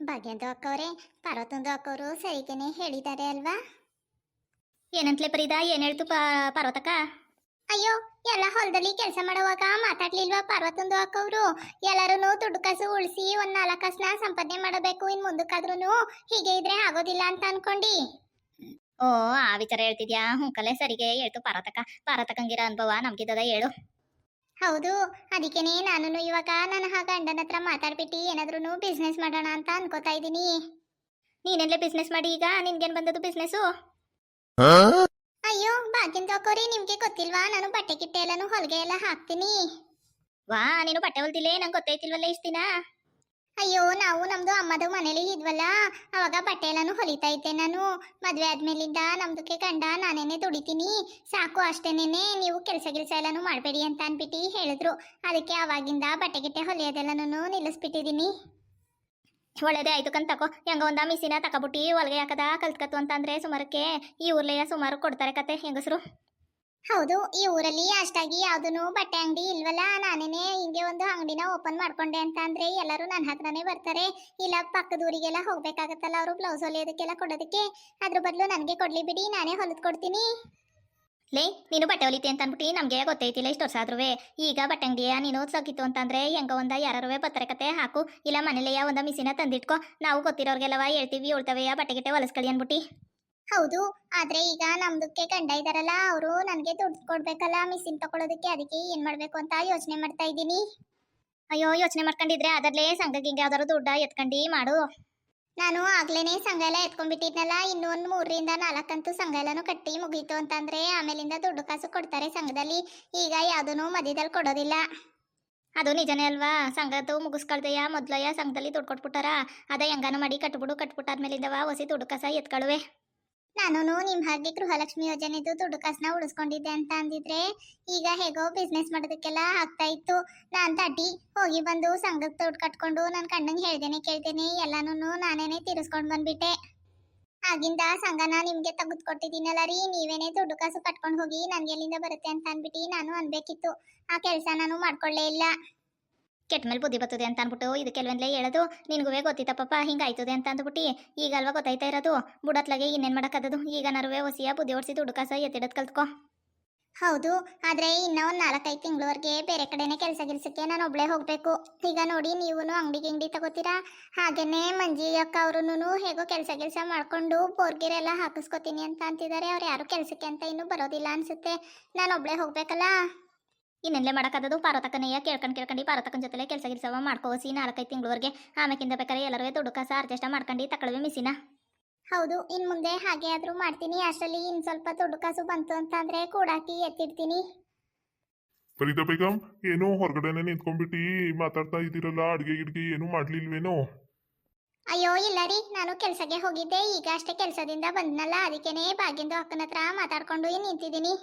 ಭಾಗ್ಯಂದು ಅಕ್ಕವ್ರೆ, ಪಾರ್ವತಂದು ಅಕ್ಕವರು ಸರಿಗೇನೆ ಹೇಳಿದ್ದಾರೆ ಅಲ್ವಾ? ಏನಂತಲೆ ಪರಿದ, ಏನ್ ಹೇಳ್ತು ಪರ್ವತಕ ಪಾರ್ವತಕ್ಕ? ಅಯ್ಯೋ, ಎಲ್ಲ ಹೊಲದಲ್ಲಿ ಕೆಲಸ ಮಾಡುವಾಗ ಮಾತಾಡ್ಲಿಲ್ವಾ ಪಾರ್ವತಂದು ಅಕ್ಕವ್ರು? ಎಲ್ಲರೂ ದುಡ್ಡು ಕಾಸು ಉಳಿಸಿ ಒಂದ್ ನಾಲ್ಕು ಕಾಸನ್ನ ಸಂಪಾದನೆ ಮಾಡಬೇಕು ಇನ್ ಮುಂದಕ್ಕಾದ್ರೂ ಹೀಗೆ ಇದ್ರೆ ಆಗೋದಿಲ್ಲ ಅಂತ ಅನ್ಕೊಂಡಿ. ಓ, ಆ ವಿಚಾರ ಹೇಳ್ತಿದ್ಯಾ? ಹುಂಕಲೆ ಸರಿಗೆ ಹೇಳ್ತು ಪಾರ್ವತಕ್ಕ. ಪಾರ್ವತಕ್ಕಂಗಿರ ಅನುಭವ ನಮ್ಗಿದ್ದದ ಹೇಳು. ಹೌದು ಅದಕ್ಕೇನೆ ನಾನು ಇವಾಗ ನನ್ನ ಆ ಗಂಡನ ಹತ್ರ ಮಾತಾಡ್ಬಿಟ್ಟು ಏನಾದ್ರೂ ಬಿಸ್ನೆಸ್ ಮಾಡೋಣ ಅಂತ ಅನ್ಕೋತಾ ಇದ್ದೀನಿ. ನೀನೆಲ್ಲೇ ಬಿಸ್ನೆಸ್ ಮಾಡಿ ಈಗ ನಿನ್ಗೇನ್ ಬಂದದ್ದು ಬಿಸ್ನೆಸ್ಸು ಅಯ್ಯೋ ಬಾಗಿನ ತಕೋರಿ ನಿಮ್ಗೆ ಗೊತ್ತಿಲ್ವಾ? ನಾನು ಬಟ್ಟೆ ಕಿಟ್ಟೆ ಎಲ್ಲಾನು ಹೊಲಿಗೆ ಎಲ್ಲ ಹಾಕ್ತೀನಿ. ವಾ ನೀನು ಬಟ್ಟೆ ಹೊಲ್ದಿಲ್ಲೇ ನಂಗೆ ಗೊತ್ತೈತಿಲ್ವಲ್ಲ ಇಷ್ಟ ದಿನ? ಅಯ್ಯೋ, ನಾವು ನಮ್ದು ಅಮ್ಮದು ಮನೇಲಿ ಇದ್ವಲ್ಲ, ಅವಾಗ ಬಟ್ಟೆ ಎಲ್ಲಾನು ಹೊಲಿತಾ ಇದ್ದೆ ನಾನು. ಮದ್ವೆ ಆದ್ಮೇಲಿಂದ ನಮ್ದಕ್ಕೆ ಕಂಡ ನಾನೇನೆ ದುಡಿತೀನಿ. ಸಾಕು ಅಷ್ಟೇನೇನೆ, ನೀವು ಕೆಲಸ ಗಿಲ್ಸ ಎಲ್ಲಾನು ಮಾಡಬೇಡಿ ಅಂತ ಅನ್ಬಿಟ್ಟು ಹೇಳಿದ್ರು. ಅದಕ್ಕೆ ಅವಾಗಿಂದ ಬಟ್ಟೆ ಗಿಟ್ಟೆ ಹೊಲಿಯೋದೆಲ್ಲನೂ ನಿಲ್ಲಿಸ್ಬಿಟ್ಟಿದ್ದೀನಿ. ಒಳ್ಳೇದೇ ಆಯ್ತು ಕಂತ ತಕೋ. ಹೆಂಗ ಒಂದ ಮಿಸಿನ ತಕಬಿಟ್ಟು ಒಳಗೆ ಹಾಕದ ಕಲ್ತ್ಕತ್ತು ಅಂತಂದ್ರೆ ಸುಮಾರಕ್ಕೆ ಈ ಊರ್ಲೆಯ ಸುಮಾರು ಕೊಡ್ತಾರೆ ಕತೆ ಹೆಂಗಸರು. ಹೌದು, ಈ ಊರಲ್ಲಿ ಅಷ್ಟಾಗಿ ಯಾವ್ದೂ ಬಟ್ಟೆ ಅಂಗಡಿ ಇಲ್ವಲ್ಲ? ನಾನೇನೆ ಹಿಂಗೆ ಒಂದು ಅಂಗಡಿನ ಓಪನ್ ಮಾಡ್ಕೊಂಡೆ ಅಂತ ಅಂದ್ರೆ ಎಲ್ಲರೂ ನನ್ನ ಹತ್ರನೇ ಬರ್ತಾರೆ. ಇಲ್ಲ, ಪಕ್ಕದ ಊರಿಗೆಲ್ಲ ಹೋಗ್ಬೇಕಾಗತ್ತಲ್ಲ ಅವರು ಬ್ಲೌಸ್ ಹೊಲಿಯೋದಕ್ಕೆಲ್ಲ ಕೊಡೋದಕ್ಕೆ? ಅದ್ರ ಬದಲು ನನಗೆ ಕೊಡ್ಲಿ ಬಿಡಿ, ನಾನೇ ಹೊಲಿದ್ ಕೊಡ್ತೀನಿ. ಲೇ, ನೀನು ಬಟ್ಟೆ ಹೊಲಿತಿ ಅಂತ ಅಂದ್ಬಿಟ್ಟು ನಮಗೆ ಗೊತ್ತೈತಿಲ್ಲ ಇಷ್ಟು ವರ್ಷ ಆದ್ರೂ ಈಗ ಬಟ್ಟೆ ಅಂಗಡಿಯ ನೀನು ಸಗಿತ್ತು ಅಂತಂದ್ರೆ ಹೆಂಗ ಒಂದ ಯಾರೇ ಪತ್ರಕತೆ ಕತೆ ಹಾಕು. ಇಲ್ಲ, ಮನೇಲೆಯ ಒಂದ ಮಿಸಿನ ತಂದಿಟ್ಕೋ. ನಾವು ಗೊತ್ತಿರೋರ್ಗೆಲ್ಲವ ಹೇಳ್ತೀವಿ, ಉಳ್ತವೆಯ ಬಟ್ಟೆ ಗಿಟ್ಟೆ ಹೊಲಸ್ಕಳಿ ಅನ್ಬಿಟ್ಟು. ಹೌದು, ಆದ್ರೆ ಈಗ ನಮ್ದಕ್ಕೆ ಗಂಡ ಇದಾರಲ್ಲ, ಅವರು ನನಗೆ ದುಡ್ಡು ಕೊಡ್ಬೇಕಲ್ಲ, ಮಿಷಿನ್ ತಗೊಳ್ಳೋದಕ್ಕೆ ಅದಕ್ಕೆ ಏನ್ ಮಾಡ್ಬೇಕು ಅಂತ ಯೋಚನೆ ಮಾಡ್ತಾ ಇದ್ದೀನಿ. ಅಯ್ಯೋ, ಯೋಚನೆ ಮಾಡ್ಕೊಂಡಿದ್ರೆ ಅದರಲ್ಲೇ ಸಂಘ ಗಿಂಗೆ ಯಾವ್ದಾರು ದುಡ್ಡ ಎತ್ಕೊಂಡು ಮಾಡು. ನಾನು ಆಗ್ಲೇನೆ ಸಂಘ ಎಲ್ಲ ಎತ್ಕೊಂಡ್ಬಿಟ್ಟಿದ್ನಲ್ಲ ಇನ್ನೊಂದು ಮೂರರಿಂದ ನಾಲ್ಕಂತೂ ಸಂಘ ಎಲ್ಲಾನು ಕಟ್ಟಿ ಮುಗೀತು ಅಂತಂದ್ರೆ ಆಮೇಲಿಂದ ದುಡ್ಡು ಕಾಸು ಕೊಡ್ತಾರೆ ಸಂಘದಲ್ಲಿ. ಈಗ ಯಾವುದೂ ಮಧ್ಯದಲ್ಲಿ ಕೊಡೋದಿಲ್ಲ. ಅದು ನಿಜನೇ ಅಲ್ವಾ? ಸಂಘದ್ದು ಮುಗಿಸ್ಕೊಳ್ದೆಯ? ಮೊದ್ಲಯ್ಯ ಸಂಘದಲ್ಲಿ ದುಡ್ಡು ಕೊಟ್ಬಿಟ್ಟಾರ? ಅದ ಹೆಂಗಾನ ಮಾಡಿ ಕಟ್ಬಿಡು, ಕಟ್ಬಿಟ್ಟಾದ್ಮೇಲಿಂದವ ಹೊಸಿ ದುಡ್ಡು ಕಸ ಎತ್ಕೊಳುವೆ. ನಾನು ನಿಮ್ಮ ಹಾಗೆ ಗೃಹಲಕ್ಷ್ಮಿ ಯೋಜನೆದು ದುಡ್ಡು ಕಾಸನ್ನ ಉಳಿಸ್ಕೊಂಡಿದ್ದೆ ಅಂತ ಅಂದಿದ್ರೆ ಈಗ ಹೇಗೋ ಬಿಸ್ನೆಸ್ ಮಾಡೋದಕ್ಕೆಲ್ಲ ಆಗ್ತಾ ಇತ್ತು. ನಾನು ತಟ್ಟಿ ಹೋಗಿ ಬಂದು ಸಂಘಕ್ಕೆ ದುಡ್ಡು ಕಟ್ಕೊಂಡು ನನ್ನ ಕಣ್ಣಂಗೆ ಹೇಳ್ದೇನೆ ಕೇಳ್ತೇನೆ ಎಲ್ಲಾನು ನಾನೇನೆ ತೀರಿಸ್ಕೊಂಡು ಬಂದ್ಬಿಟ್ಟೆ. ಆಗಿಂದ ಸಂಘನ ನಿಮ್ಗೆ ತೆಗೆದು ಕೊಟ್ಟಿದ್ದೀನಲ್ಲ ರೀ, ನೀವೇನೆ ದುಡ್ಡು ಕಾಸು ಕಟ್ಕೊಂಡು ಹೋಗಿ ನನಗೆ ಎಲ್ಲಿಂದ ಬರುತ್ತೆ ಅಂತ ಅಂದ್ಬಿಟ್ಟು ನಾನು ಅನ್ಬೇಕಿತ್ತು. ಆ ಕೆಲಸ ನಾನು ಮಾಡ್ಕೊಳ್ಳೇ ಇಲ್ಲ. ಕೆಟ್ಟ ಮೇಲೆ ಬುದ್ಧಿ ಬರ್ತದೆ ಅಂತ ಅಂದ್ಬಿಟ್ಟು ಇದು ಕೆಲವೊಂದ್ಲೇ ಹೇಳೋದು, ನಿನಗೂ ಗೊತ್ತಿತ್ತಪ್ಪ ಹಿಂಗಾಯ್ತದೆ ಅಂತ ಅಂದ್ಬಿಟ್ಟು, ಈಗ ಅಲ್ವಾ ಗೊತ್ತಾಯ್ತಾ ಇರೋದು? ಬುಡತ್ಲಾಗೆ ಇನ್ನೇನು ಮಾಡೋಕ್ಕದದು? ಈಗ ನರುವೆ ಹೊಸಿಯ ಬುದ್ಧಿ ಓಡಿಸಿ ದುಡುಕಾಸ ಕಸ ಎತ್ತಿಡೋದು ಕಲ್ತ್ಕೋ. ಹೌದು, ಆದರೆ ಇನ್ನೂ ಒಂದು ನಾಲ್ಕೈದು ತಿಂಗಳವರೆಗೆ ಬೇರೆ ಕಡೆನೇ ಕೆಲಸ ಗಿಲ್ಸಕ್ಕೆ ನಾನು ಒಬ್ಳೆ ಹೋಗಬೇಕು. ಈಗ ನೋಡಿ ನೀವು ಅಂಗಡಿ ಗಿಂಗಡಿ ತಗೋತೀರಾ? ಹಾಗೇನೆ ಮಂಜಿ ಅಕ್ಕ ಅವ್ರು ಹೇಗೋ ಕೆಲಸ ಗಿಲ್ಸ ಮಾಡ್ಕೊಂಡು ಬೋರ್ಗಿರೆಲ್ಲ ಹಾಕಿಸ್ಕೊತೀನಿ ಅಂತ ಅಂತಿದ್ದಾರೆ ಅವ್ರು ಯಾರು ಕೆಲಸಕ್ಕೆ ಅಂತ ಇನ್ನೂ ಬರೋದಿಲ್ಲ ಅನ್ಸುತ್ತೆ. ನಾನು ಒಬ್ಳೆ ಹೋಗ್ಬೇಕಲ್ಲ? ಇನ್ನೆಲ್ಲೇ ಮಾಡೋಕ್ಕದದು ಪಾರ್ವತಕ್ಕನೆಯ ಕೇಳ್ಕೊಂಡು ಕೇಳ್ಕೊಂಡು ಪಾರ್ವತಕ್ಕನ ಜೊತೆಲೆ ಕೆಲಸ ಗಿಲ್ಸವ ಮಾಡ್ಕೋಸಿ ನಾಲ್ಕೈದು ತಿಂಗಳವರೆಗೆ ಆಮೇಕಿಂದ ಬೇಕಾದ್ರೆ ಎಲ್ಲರೂ ದುಡ್ಡು ಕಸ ಅರ್ಜೆಸ್ಟ್ ಮಾಡ್ಕೊಂಡು ತಗೊಳ್ವೆ ಮಿಸಿನ. ಹೌದು ಇನ್ ಮುಂದೆ ಹಾಗೆ ಆದ್ರೂ ಮಾಡ್ತೀನಿ. ಅಷ್ಟರಲ್ಲಿ ಇನ್ ಸ್ವಲ್ಪ ದುಡ್ಡು ಕಾಸು ಬಂತು ಅಂತಂದ್ರೆ ಕೂಡಾಕಿ ಎತ್ತಿಡ್ತೀನಿ. ಫರೀದಾ ಬೇಗಂ ಏನೋ ಹೊರಗಡೆನೆ ನಿಂತ್ಕೊಂಡ್ಬಿಟ್ಟು ಮಾತಾಡ್ತಾ ಇದ್ದೀರಲ್ಲ ಅಡುಗೆ ಗಿಡ್ಗೆ ಏನು ಮಾಡ್ಲಿಲ್ವೇನೋ? ಅಯ್ಯೋ ಇಲ್ಲ ರೀ. ನಾನು ಕೆಲ್ಸಕ್ಕೆ ಹೋಗಿದ್ದೆ. ಈಗ ಅಷ್ಟೇ ಕೆಲಸದಿಂದ ಬಂದ್ನಲ್ಲ ಅದಕ್ಕೇನೆ ಬಾಗಿಂದು ಅಕ್ಕನ ಹತ್ರ ಮಾತಾಡ್ಕೊಂಡು ನಿಂತಿದ್ದೀನಿ.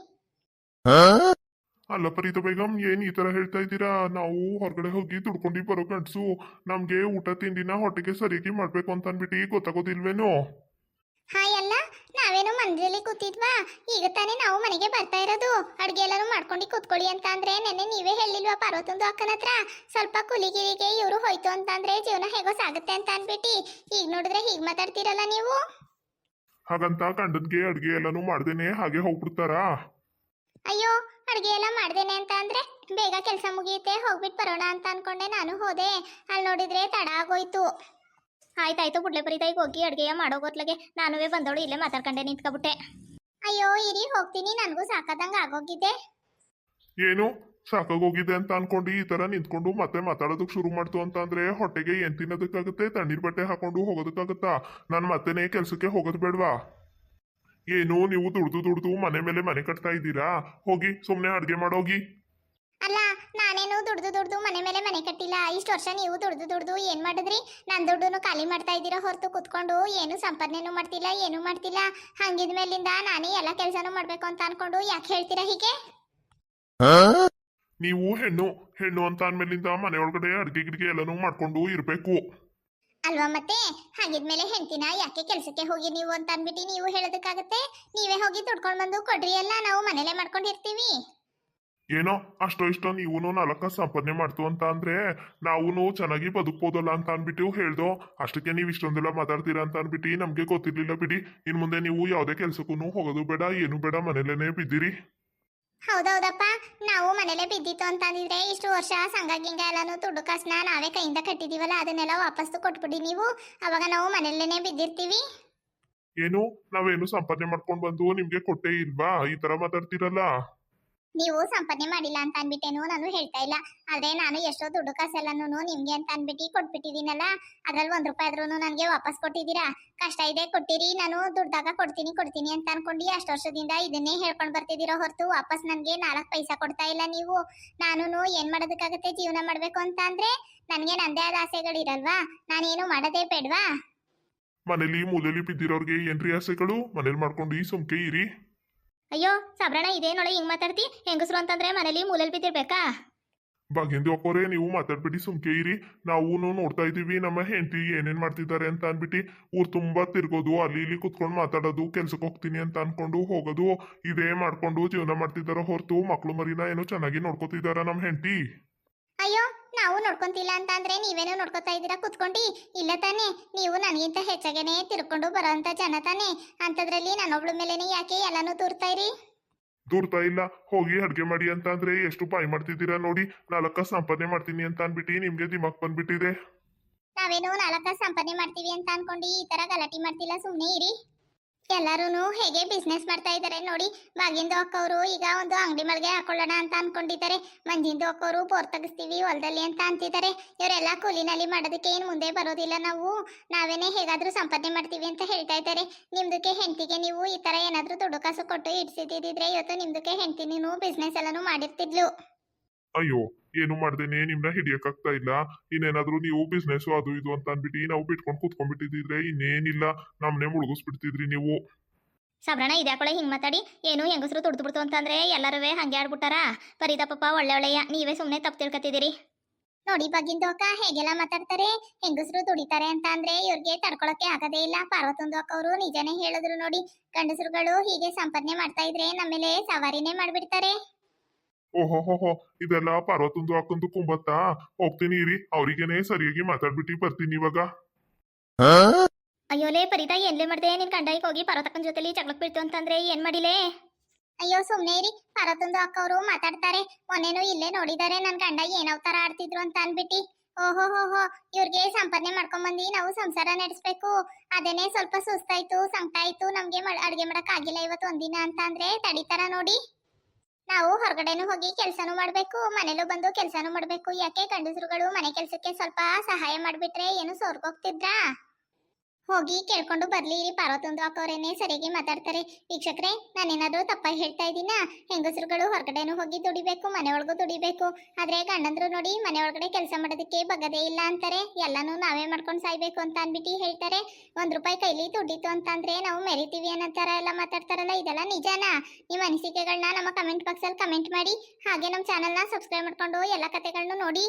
ಅಲ್ಲ ಪರೀತ ಬೇಗಂ ಏನ್ ಈ ತರ ಹೇಳ್ತಾ ಇದ್ದೀರಾ? ನಾವು ಹೊರಗಡೆ ಹೋಗಿ ದುಡ್ಕೊಂಡು ಬರೋ ಗಂಡ್ಸು. ನಮ್ಗೆ ಊಟ ತಿಂಡಿನ ಹೊಟ್ಟೆಗೆ ಸರಿಯಾಗಿ ಮಾಡ್ಬೇಕು ಅಂತ ಅನ್ಬಿಟ್ಟು ಗೊತ್ತಾಗೋದಿಲ್ವೇನೋ? ಹಾಯ್ ಅಲ್ಲ ನಾವೇನು ಮನೆಯಲ್ಲಿ ಕೂತಿದ್ವಾ? ಈಗ ತಾನೇ ನಾವು ಮನೆಗೆ ಬರ್ತಾ ಇರೋದು. ಅಡುಗೆ ಎಲ್ಲಾನು ಮಾಡ್ಕೊಂಡು ಕೂತ್ಕೊಳ್ಳಿ ಅಂತ ಅಂದ್ರೆ ನೆನ್ನೆ ನೀವೇ ಹೇಳಿಲ್ವಾ ಪಾರ್ವತಂದು ಅಕ್ಕನ ಹತ್ರ? ಸ್ವಲ್ಪ ಕುಲಿಗಿರಿಗೆ ಇವರು ಹೋಯ್ತು ಅಂತ ಅಂದ್ರೆ ಜೀವನ ಹೇಗೋ ಸಾಗುತ್ತೆ ಅಂತ ಅನ್ಬಿಟ್ಟು. ಈಗ ನೋಡಿದ್ರೆ ಹೀಗ್ ಮಾತಾಡ್ತೀರಲ್ಲ ನೀವು? ಹಾಗಂತ ಗಂಡನ್ಗೆ ಅಡುಗೆ ಎಲ್ಲಾನು ಮಾಡ್ದೇನೆ ಹಾಗೆ ಹೋಗ್ಬಿಡ್ತಾರಾ? ಅಯ್ಯೋ ಅಡ್ಗೆ ಎಲ್ಲ ಮಾಡ್ದೇನೆ ಅಂತ ಅಂದ್ರೆ ಬೇಗ ಕೆಲಸ ಮುಗಿಯುತ್ತೆ ಹೋಗ್ಬಿಟ್ಟು ಬರೋಣ ಅಂತ ಅನ್ಕೊಂಡೆ. ನಾನು ಹೋದೆ. ಅಲ್ಲಿ ನೋಡಿದ್ರೆ ತಡ ಆಗೋಯ್ತು. ಆಯ್ತಾಯ್ತು ಬುಡ್ಲೆ ಬರೀತಾಯಿಗೆ ಹೋಗಿ ಅಡುಗೆ ಮಾಡೋ ಗೊತ್ಲಗೆ. ನಾನುವೇ ಬಂದವಳು ಇಲ್ಲೇ ಮಾತಾಡ್ಕೊಂಡೆ ನಿಂತ್ಕೊಬಿಟ್ಟೆ. ಅಯ್ಯೋ, ಇರಿ, ಹೋಗ್ತೀನಿ. ನನಗೂ ಸಾಕಾದಂಗ ಆಗೋಗಿದ್ದೆ ಏನು? ಸಾಕಾಗೋಗಿದೆ ಅಂತ ಅನ್ಕೊಂಡು ಈ ತರ ನಿಂತ್ಕೊಂಡು ಮತ್ತೆ ಮಾತಾಡೋದಕ್ ಶುರು ಮಾಡ್ತು ಅಂತ ಅಂದ್ರೆ ಹೊಟ್ಟೆಗೆ ಏನ್ ತಿನ್ನೋದಕ್ಕಾಗುತ್ತೆ? ತಣ್ಣೀರ್ ಬಟ್ಟೆ ಹಾಕೊಂಡು ಹೋಗೋದಕ್ಕಾಗತ್ತಾ? ನಾನು ಮತ್ತೆನೇ ಕೆಲ್ಸಕ್ಕೆ ಹೋಗೋದು ಬೇಡ್ವಾ? ಏನು ನೀವು ದುಡ್ದು ದುಡ್ದು ಮನೆ ಮೇಲೆ ಮನೆ ಕಟ್ತಾ ಇದ್ದೀರಾ? ಹೋಗಿ ಸುಮ್ನೆ ಅಡ್ಗೆ ಮಾಡೋಗಿ. ಅಲ್ಲ ನಾನೇನು ದುಡ್ದು ದುಡ್ದು ಮನೆ ಮೇಲೆ ಮನೆ ಕಟ್ಟಿಲ್ಲ. ಇಷ್ಟು ವರ್ಷ ನೀವು ದುಡ್ದು ದುಡ್ದು ಏನು ಮಾಡಿದ್ರಿ? ನನ್ನ ದುಡ್ಡನ್ನು ಖಾಲಿ ಮಾಡ್ತಾ ಇದ್ದೀರಾ ಹೊರತು ಕುತ್ಕೊಂಡು? ಏನು ಸಂಪಾದನೆನೂ ಮಾಡ್ತಿಲ್ಲ ಏನೂ ಮಾಡ್ತಿಲ್ಲ. ಹಂಗಿದ ಮೇಲಿಂದ ನಾನೇ ಎಲ್ಲ ಕೆಲಸನೂ ಮಾಡಬೇಕು ಅಂತ ಅನ್ಕೊಂಡು ಯಾಕೆ ಹೇಳ್ತೀರಾ ಹೀಗೆ? ನೀವು ಹೆಣ್ಣು ಹೆಣ್ಣು ಅಂತ ಅಂದ್ಮೇಲಿಂದ ಮನೆ ಅಡುಗೆ ಗಿಡ್ಗೆ ಎಲ್ಲನೂ ಮಾಡ್ಕೊಂಡು ಇರ್ಬೇಕು. ಅಲ್ವಾ ಮತ್ತೆ? ಹಾಗಿದ್ಮೇಲೆ ಹೆಂಡತಿನ ಯಾಕೆ ಕೆಲಸಕ್ಕೆ ಹೋಗಿ ನೀವು ಅಂತ ಅಂದ್ಬಿಟ್ಟು ನೀವು ಹೇಳೋದಕ್ಕಾಗತ್ತೆ? ನೀವೇ ಹೋಗಿ ದುಡ್ಕೊಂಡು ಬಂದು ಕೊಡ್ರಿ ಎಲ್ಲ ನಾವು ಮನೇಲೆ ಮಾಡ್ಕೊಂಡಿರ್ತೀವಿ. ಏನೋ ಅಷ್ಟೋ ಇಷ್ಟೋ ನೀವು ನಾಲ್ಕ ಸಂಪಾದನೆ ಮಾಡ್ತು ಅಂತ ಅಂದ್ರೆ ನಾವು ಚೆನ್ನಾಗಿ ಬದುಕ್ಬೋದಲ್ಲ ಅಂತ ಅನ್ಬಿಟ್ಟು ಹೇಳ್ದೋ? ಅಷ್ಟಕ್ಕೆ ನೀವು ಇಷ್ಟೊಂದೆಲ್ಲ ಮಾತಾಡ್ತೀರಾ ಅಂತ ಅನ್ಬಿಟ್ಟು ನಮ್ಗೆ ಗೊತ್ತಿರ್ಲಿಲ್ಲ ಬಿಡಿ. ಇನ್ ಮುಂದೆ ನೀವು ಯಾವುದೇ ಕೆಲ್ಸಕ್ಕೂ ಹೋಗೋದು ಬೇಡ, ಏನು ಬೇಡ, ಮನೇಲೇನೆ ಬಿದ್ದಿರಿ. ಹೌದೌದಪ್ಪ. ನಾವು ಮನೇಲೆ ಬಿದ್ದಿತ್ತು ಅಂತಂದಿದ್ರೆ ಇಷ್ಟು ವರ್ಷ ಸಂಘ ಗಿಂಗ ಎಲ್ಲಾನು ದುಡ್ಡು ಕಾಸನ್ನ ನಾವೇ ಕೈಯಿಂದ ಕಟ್ಟಿದೀವಲ್ಲ, ಅದನ್ನೆಲ್ಲ ವಾಪಸ್ಸು ಕೊಟ್ಬಿಡಿ ನೀವು. ಅವಾಗ ನಾವು ಮನೇಲೇನೆ ಬಿದ್ದಿರ್ತೀವಿ. ಏನು? ನಾವೇನು ಸಂಪಾದನೆ ಮಾಡ್ಕೊಂಡ್ ಬಂದು ನಿಮ್ಗೆ ಕೊಟ್ಟೇ ಇಲ್ವಾ? ಈ ತರ ಮಾತಾಡ್ತೀರಲ್ಲ. ನೀವು ಸಂಪಾದನೆ ಮಾಡಿಲ್ಲ ಅಂತ ಅನ್ಬಿಟ್ಟೇನು ನಾನು ಹೇಳ್ತಾ ಇಲ್ಲ. ಆದ್ರೆ ನಾನು ಎಷ್ಟೋ ದುಡ್ಡು ಕಾಸೆಲ್ಲನೂ ನಿಮ್ಗೆ ಅಂತ ಅನ್ಬಿಟ್ಟು ಕೊಟ್ಬಿಟ್ಟಿದೀನಲ್ಲ ಅದ್ರಲ್ಲಿ ಒಂದ್ ರೂಪಾಯಿ ಆದ್ರೂ ನನಗೆ ವಾಪಸ್ ಕೊಟ್ಟಿದ್ದೀರಾ? ಕಷ್ಟ ಇದೆ, ಕೊಟ್ಟಿರಿ. ನಾನು ದುಡ್ಡಾಗ ಕೊಡ್ತೀನಿ ಕೊಡ್ತೀನಿ ಅಂತ ಅನ್ಕೊಂಡು ಅಷ್ಟು ವರ್ಷದಿಂದ ಇದನ್ನೇ ಹೇಳ್ಕೊಂಡ್ ಬರ್ತಿದ್ದೀರೋ ಹೊರತು ವಾಪಸ್ ನನಗೆ ನಾಲ್ಕು ಪೈಸಾ ಕೊಡ್ತಾ ಇಲ್ಲ ನೀವು. ನಾನು ಏನ್ ಮಾಡೋದಕ್ಕಾಗತ್ತೆ ಜೀವನ ಮಾಡ್ಬೇಕು ಅಂತ ಅಂದ್ರೆ ನನಗೆ ನಂದೇ ಆದ ಆಸೆಗಳಿರಲ್ವಾ? ನಾನೇನು ಮಾಡೋದೇ ಬೇಡ್ವಾ? ಮನೇಲಿ ಮೂಲೆಯಲ್ಲಿ ಬಿದ್ದಿರೋರ್ಗೆ ಏನ್ರಿ ಆಸೆಗಳು? ಮನೇಲಿ ಮಾಡ್ಕೊಂಡು ಈ ಸುಮ್ಕೆ ಇರಿ. ಅಯ್ಯೋ, ಸಾಬ್ರಣ ಇದೇನೊಳೆ ಹಿಂಗ್ ಮಾತಾಡ್ತಿ? ಹೆಂಗಸ್ರು ಅಂತಂದ್ರೆ ಮನೇಲಿ ಮೂಲಲ್ ಬಿದ್ದಿರ್ಬೇಕಾ? ಭಾಗ್ಯಂದು ಅಕ್ಕೋರೆ, ನೀವು ಮಾತಾಡ್ಬಿಟ್ಟು ಸುಮ್ಕೆ ಇರಿ. ನಾವು ನೋಡ್ತಾ ಇದೀವಿ ನಮ್ಮ ಹೆಂಡತಿ ಏನೇನ್ ಮಾಡ್ತಿದ್ದಾರೆ ಅಂತ ಅನ್ಬಿಟ್ಟು ಊರ್ ತುಂಬಾ ತಿರ್ಗೋದು, ಅಲ್ಲಿ ಇಲ್ಲಿ ಕುತ್ಕೊಂಡು ಮಾತಾಡೋದು ಕೆಲ್ಸಕ್ಕೆ ಹೋಗ್ತೀನಿ ಅಂತ ಅನ್ಕೊಂಡು ಹೋಗೋದು, ಇದೇ ಮಾಡ್ಕೊಂಡು ಜೀವನ ಮಾಡ್ತಿದಾರ ಹೊರತು ಮಕ್ಳು ಮರಿನ ಏನೋ ಚೆನ್ನಾಗಿ ನೋಡ್ಕೋತಿದಾರ ನಮ್ಮ ಹೆಂಡತಿ. ನಾವು ನೋಡ್ಕೊಂತಿಲ್ಲ ಅಂತ ಅಂದ್ರೆ ನೀವೇನೋ ನೋಡ್ಕೊತಾ ಇದ್ದೀರಾ? ಕುತ್ಕೊಂಡು. ಇಲ್ಲ ತಾನೇ ನೀವು ನನಗಿಂತ ಹೆಚ್ಚಾಗೇನೆ ತಿರ್ಕೊಂಡು ಬರೋಂಥ ಜನ ತಾನೇ. ಅಂಥದ್ರಲ್ಲಿ ನನ್ನೊಬ್ಳ ಮೇಲೇನೆ ಯಾಕೆ ಎಲ್ಲಾನು ತೂರ್ತಾ ಇರಿ? ದೂರ್ತಾ ಇಲ್ಲ. ಹೋಗಿ ಅಡ್ಗೆ ಮಾಡಿ ಅಂತ ಅಂದ್ರೆ ಎಷ್ಟು ಬಾಯಿ ಮಾಡ್ತಿದ್ದೀರಾ ನೋಡಿ. ನಾಲ್ಕ ಸಂಪಾದನೆ ಮಾಡ್ತೀನಿ ಅಂತ ಅನ್ಬಿಟ್ಟು ನಿಮ್ಗೆ ದಿಮಾಕ್ ಬಂದ್ಬಿಟ್ಟಿದೆ. ನಾವೇನು ನಾಲ್ಕ ಸಂಪಾದನೆ ಮಾಡ್ತೀವಿ ಅಂತ ಅನ್ಕೊಂಡು ಈ ತರ ಗಲಾಟೆ ಮಾಡ್ತಿಲ್ಲ ಸುಮ್ಮನೆ ಇರಿ. ಎಲ್ಲರೂ ಹೇಗೆ ಬಿಸ್ನೆಸ್ ಮಾಡ್ತಾ ಇದ್ದಾರೆ ನೋಡಿ, ಬಾಗಿಂದು ಅಕ್ಕವರು ಈಗ ಒಂದು ಅಂಗಡಿ ಮಳಿಗೆ ಹಾಕೊಳ್ಳೋಣ ಅಂತ ಅನ್ಕೊಂಡಿದ್ದಾರೆ. ಮಂಜಿಂದು ಅಕ್ಕವರು ಬೋರ್ ತೆಗಿಸ್ತೀವಿ, ಹೊಲದಲ್ಲಿ ಅಂತ ಅಂತಿದ್ದಾರೆ. ಇವರೆಲ್ಲ ಕೂಲಿನಲ್ಲಿ ಮಾಡೋದಕ್ಕೆ ಏನು ಮುಂದೆ ಬರೋದಿಲ್ಲ ನಾವು. ನಾವೇನೇ ಹೇಗಾದರೂ ಸಂಪಾದನೆ ಮಾಡ್ತೀವಿ ಅಂತ ಹೇಳ್ತಾ ಇದ್ದಾರೆ. ನಿಮ್ದಕ್ಕೆ ಹೆಂಡತಿಗೆ ನೀವು ಈ ತರ ಏನಾದರೂ ದುಡ್ಡು ಕಾಸು ಕೊಟ್ಟು ಇಡ್ಸಿದ್ದಿದ್ರೆ ಇವತ್ತು ನಿಮ್ದಕ್ಕೆ ಹೆಂಡತಿ ನೀನು ಬಿಸ್ನೆಸ್ ಎಲ್ಲಾನು ಮಾಡಿರ್ತಿದ್ಲು. ಅಯ್ಯೋ ಏನು ಮಾಡ್ದೇನೆ ನಿಮ್ನ ಹಿಡಿಯಕ್ಕಾಗ್ತಾ ಇಲ್ಲ. ಇನ್ನೇನಾದ್ರೂ ನೀವು ಬಿಸ್ನೆಸ್ ಅದು ಇದು ಅಂತ ಅನ್ಬಿಟ್ಟು ನಾವು ಬಿಟ್ಕೊಂಡು ಕುತ್ಕೊಂಡ್ಬಿಟ್ಟಿದ್ರೆ ಇನ್ನೇನಿಲ್ಲ. ನಮ್ನೆ ಮುಳುಗಿಸ್ಬಿಡ್ತಿದ್ರಿ ನೀವು. ಸಾಬ್ರಣ ಇದ್ಯಾಕೊಳೆ ಹಿಂಗ್ ಮಾತಾಡಿ. ಏನು ಹೆಂಗಸ್ರು ತುಡ್ದು ಬಿಡ್ತು ಅಂತಂದ್ರೆ ಎಲ್ಲರೂ ಹಂಗೆ ಆಡ್ಬಿಟ್ಟಾರ? ಪರಿದ ಪಾಪ ಒಳ್ಳೆ ಒಳ್ಳೆಯ. ನೀವೇ ಸುಮ್ಮನೆ ತಪ್ಪು ತಿಳ್ಕೊತಿದ್ದೀರಿ ನೋಡಿ ಬಗ್ಗಿಂದು ಅಕ್ಕ ಹೇಗೆಲ್ಲ ಮಾತಾಡ್ತಾರೆ? ಹೆಂಗಸರು ದುಡಿತಾರೆ ಅಂತ ಅಂದ್ರೆ ಇವ್ರಿಗೆ ತಡ್ಕೊಳಕ್ಕೆ ಆಗದೇ ಇಲ್ಲ. ಪಾರ್ವತಂದು ಅಕ್ಕ ಅವರು ನಿಜನೇ ಹೇಳಿದ್ರು ನೋಡಿ. ಗಂಡಸರುಗಳು ಹೀಗೆ ಸಂಪಾದನೆ ಮಾಡ್ತಾ ಇದ್ರೆ ನಮ್ಮೇಲೆ ಸವಾರಿನೇ ಮಾಡ್ಬಿಡ್ತಾರೆ. ಓಹೋ ಹೋ ಇದೆಲ್ಲ ಪಾರ್ವತಂದು ಅಕ್ಕಂದು ಕುಂಬತ್ತಾ? ಹೋಗ್ತೀನಿ ಇರಿ. ಅವ್ರಿಗೇನೆ ಸರಿಯಾಗಿ ಮಾತಾಡ್ಬಿಟ್ಟು ಬರ್ತೀನಿ ಇವಾಗ. ಅಯ್ಯೋಲೇ ಪರಿತಾ ಏನ್ಲೇ ಮಾಡ್ದೆ? ನಿನ್ ಗಂಡಾಯಿಗೆ ಹೋಗಿ ಪರ್ವತಕ್ಕನ ಜೊತೆಲಿ ಜಗಳಕ್ಕೆ ಬೀಳ್ತು ಅಂತಂದ್ರೆ ಏನ್ ಮಾಡಿಲೇ? ಅಯ್ಯೋ ಸುಮ್ನೆ ಇರಿ. ಪಾರ್ವತಂದು ಅಕ್ಕ ಅವರು ಮಾತಾಡ್ತಾರೆ. ಮೊನ್ನೆನೂ ಇಲ್ಲೇ ನೋಡಿದಾರೆ ನನ್ ಗಂಡ ಏನಾವ್ ತರ ಆಡ್ತಿದ್ರು ಅಂತ ಅನ್ಬಿಟ್ಟಿ. ಓಹೋ ಹೋ ಹೋ ಇವ್ರಿಗೆ ಸಂಪಾದನೆ ಮಾಡ್ಕೊಂಬಂದಿ ನಾವು ಸಂಸಾರ ನಡೆಸ್ಬೇಕು. ಅದೇನೆ ಸ್ವಲ್ಪ ಸುಸ್ತಾಯ್ತು ಸಂಕಟ ಆಯ್ತು. ನಮ್ಗೆ ಅಡ್ಗೆ ಮಾಡಕ್ ಆಗಿಲ್ಲ ಇವತ್ತು ಒಂದಿನ ಅಂತ ಅಂದ್ರೆ ತಡಿತಾರ ನೋಡಿ. ನಾವು ಹೊರಗಡೆನೂ ಹೋಗಿ ಕೆಲಸನು ಮಾಡಬೇಕು, ಮನೇಲೂ ಬಂದು ಕೆಲಸನು ಮಾಡಬೇಕು. ಯಾಕೆ ಗಂಡಸರುಗಳು ಮನೆ ಕೆಲಸಕ್ಕೆ ಸ್ವಲ್ಪ ಸಹಾಯ ಮಾಡಿಬಿಟ್ರೆ ಏನು ಸೋರ್ಗೋಗ್ತಿದ್ರಾ? ಹೋಗಿ ಕೇಳ್ಕೊಂಡು ಬರ್ಲಿ ಇರಿ ಪಾರ್ವತಂದು ಅಕ್ಕವರೇನೆ ಸರಿಯಾಗಿ ಮಾತಾಡ್ತಾರೆ. ವೀಕ್ಷಕರೇ, ನಾನೇನಾದ್ರೂ ತಪ್ಪಾಗಿ ಹೇಳ್ತಾ ಇದ್ದೀನ? ಹೆಂಗಸರುಗಳು ಹೊರಗಡೆನು ಹೋಗಿ ದುಡಿಬೇಕು ಮನೆ ಒಳಗೂ ದುಡಿಬೇಕು. ಆದ್ರೆ ಗಂಡಂದ್ರು ನೋಡಿ ಮನೆ ಒಳಗಡೆ ಕೆಲಸ ಮಾಡೋದಕ್ಕೆ ಬಗದೇ ಇಲ್ಲ ಅಂತಾರೆ. ಎಲ್ಲಾನು ನಾವೇ ಮಾಡ್ಕೊಂಡು ಸಾಯ್ಬೇಕು ಅಂತ ಅನ್ಬಿಟ್ಟು ಹೇಳ್ತಾರೆ. ಒಂದ್ ರೂಪಾಯಿ ಕೈಲಿ ದುಡ್ಡಿತ್ತು ಅಂತಂದ್ರೆ ನಾವು ಮೆರಿತೀವಿ ಅನ್ನೋ ಎಲ್ಲ ಮಾತಾಡ್ತಾರಲ್ಲ, ಇದೆಲ್ಲ ನಿಜಾನಾ? ನಿಮ್ಮ ಅನಿಸಿಕೆಗಳನ್ನ ನಮ್ಮ ಕಮೆಂಟ್ ಬಾಕ್ಸಲ್ಲಿ ಕಮೆಂಟ್ ಮಾಡಿ, ಹಾಗೆ ನಮ್ಮ ಚಾನಲ್ನ ಸಬ್ಸ್ಕ್ರೈಬ್ ಮಾಡ್ಕೊಂಡು ಎಲ್ಲ ಕತೆಗಳನ್ನೂ ನೋಡಿ.